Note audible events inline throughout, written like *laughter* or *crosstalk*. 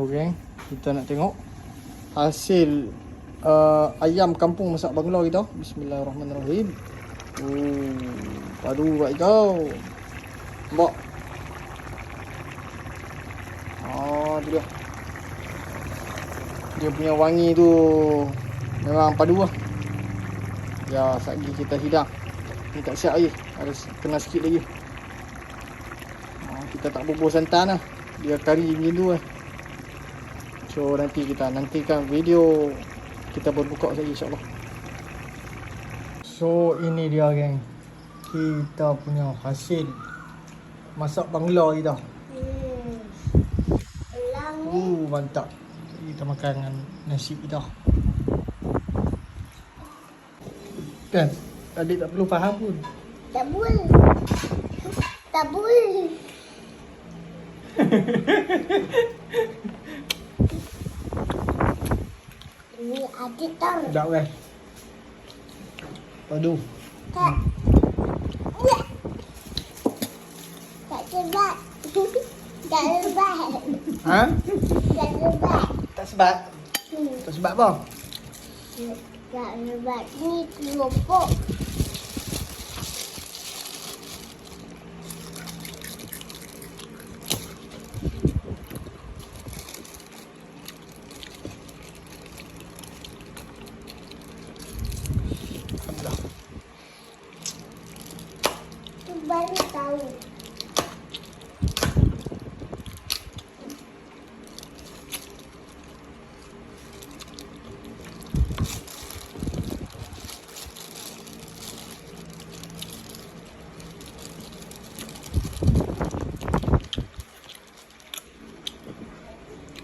Okay, kita nak tengok hasil uh, ayam kampung masak bangla kita. Bismillahirrahmanirrahim. Oh, padu buat kau. Nampak? Oh, tu dia. Dia punya wangi tu memang padu lah. Ya, lagi kita hidang. Ni tak siap lagi. Ada kena sikit lagi. Oh, kita tak bubur santan lah. Dia kari macam tu lah. So nanti kita nantikan video. Kita berbuka lagi insyaAllah. So ini dia geng. Kita punya hasil Masak bangla kita. Hmm. Uh mantap. Kita makan dengan nasi kita. Kan? Adik tak perlu faham pun. Tak boleh. Tak boleh. *laughs* Ini adik tahu. Sedap kan Padu Tak. Tak sebab. *laughs* Tak sebab. Ha? Tak sebab. Tak sebab Hmm. Tak sebab apa? Tak sebab. Ni keropok.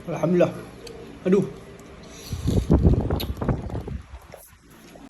الحمد لله. ادو